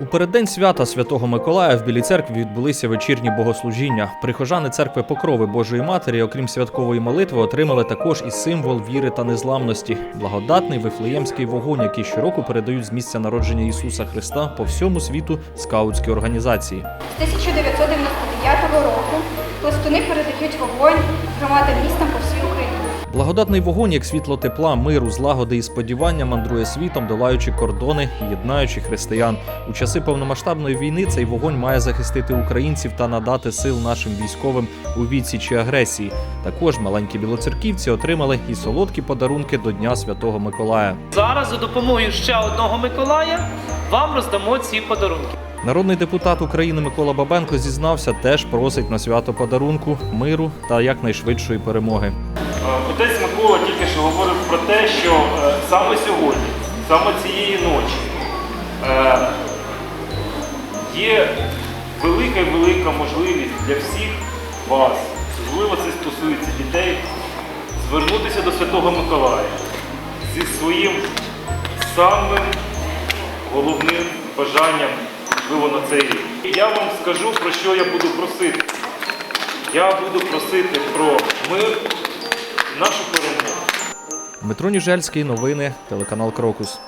У переддень свята Святого Миколая в Білій церкві відбулися вечірні богослужіння. Прихожани церкви Покрови Божої Матері, окрім святкової молитви, отримали також і символ віри та незламності благодатний вифлеємський вогонь, який щороку передають з місця народження Ісуса Христа по всьому світу скаутські організації. З 1999 року пластуни передають вогонь громадам містам по всій. Благодатний вогонь, як світло тепла, миру, злагоди і сподівання, мандрує світом, долаючи кордони і єднаючи християн. У часи повномасштабної війни цей вогонь має захистити українців та надати сил нашим військовим у відсічі агресії. Також маленькі білоцерківці отримали і солодкі подарунки до Дня Святого Миколая. Зараз за допомогою ще одного Миколая вам роздамо ці подарунки. Народний депутат України Микола Бабенко зізнався, теж просить на свято подарунку, миру та якнайшвидшої перемоги. Отець Микола тільки що говорив про те, що е, саме сьогодні, саме цієї ночі е, є велика і велика можливість для всіх вас, особливо це стосується дітей, звернутися до Святого Миколая зі своїм самим головним бажанням, можливо, на цей рік. Я вам скажу, про що я буду просити. Я буду просити про мир, нашу перемогу. Дмитро Ніжельський, новини, телеканал Крокус.